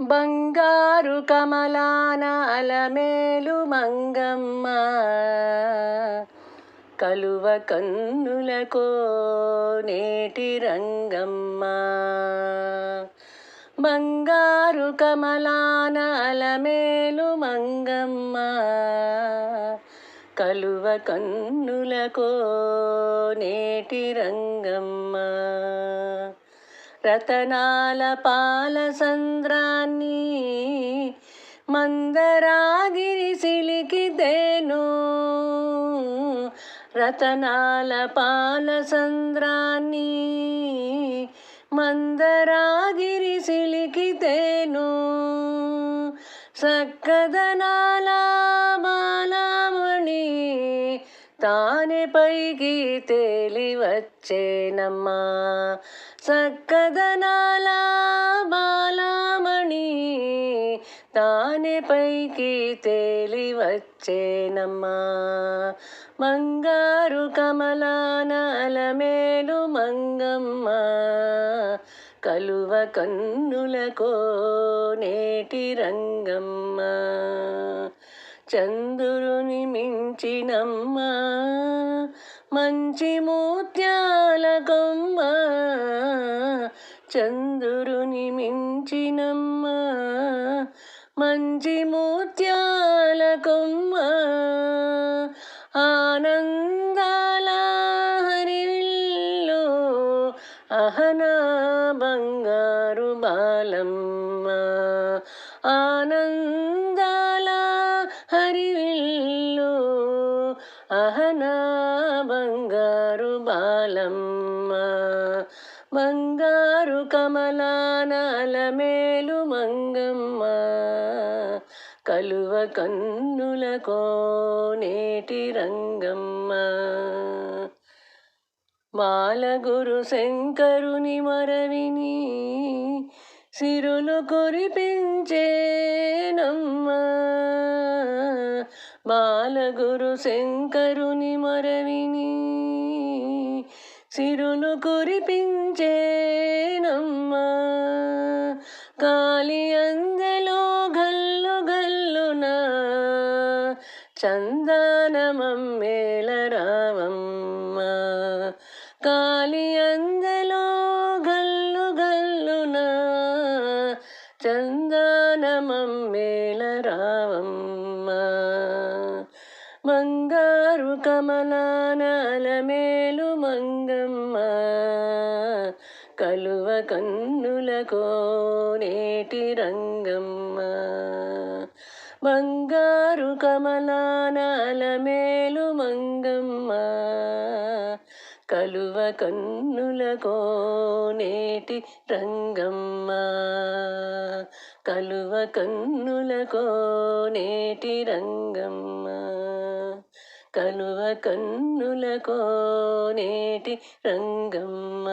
బంగారు కమలానాల మేలు మంగమ్మ. కలువ కన్నులకో నేటి రంగమ్మ. బంగారు కమలానాల మేలు మంగమ్మ. కలువ కన్నులకో నేటి రంగమ్మ. రతనాల పాల సంద్రాన్ని మందరాగిరి సిలికితేను. రతనాల పాల సంద్రాన్ని మందరాగిరి సిలికితేను. సక్కదనాల బాలామణి తానే పైకి తేలి వచ్చేనమ్మా బాలామణి తానే పైకి తేలివచ్చేనమ్మా. మంగారు కమలానాల మేలు మంగమ్మ కలువ కన్నులకో నేటి రంగమ్మ. చంద్రుని మించినమ్మ మంచి ముత్యాల కొమ్మ చంద్రుని మించినమ్మ మంచి ముత్యాల కొమ్మ ఆనందాల హరివిల్లు అహనా బంగారు బాలమ్మ. అహనా బంగారు బాలమ్మ బంగారు కమలానాల మేలు మంగమ్మ కలువ కన్నులకో నేటి రంగమ్మ. బాలగురు శంకరుని మరవిని సిరులు కురిపించే బాలగురు శంకరుని మరవిని సిరులు కురిపించేనమ్మ. కాలి అందెలో గల్లు గల్లున చందనమమ్మేల రావమ్మ. కాలి అందెలో గల్లు గల్లున చందనమమ్మేల రావమ్మ. బంగారు కమలానాల మేలు మంగమ్మ. కలువ కన్నులకో నేటి రంగమ్మ. బంగారు కమలానాల మేలు మంగమ్మ. కలువ కన్నులకో నేటి రంగమ్మ. కలువ కన్నులకో నేటి రంగమ్మ. కలువ కన్నులకో నేటి రంగమ్మ.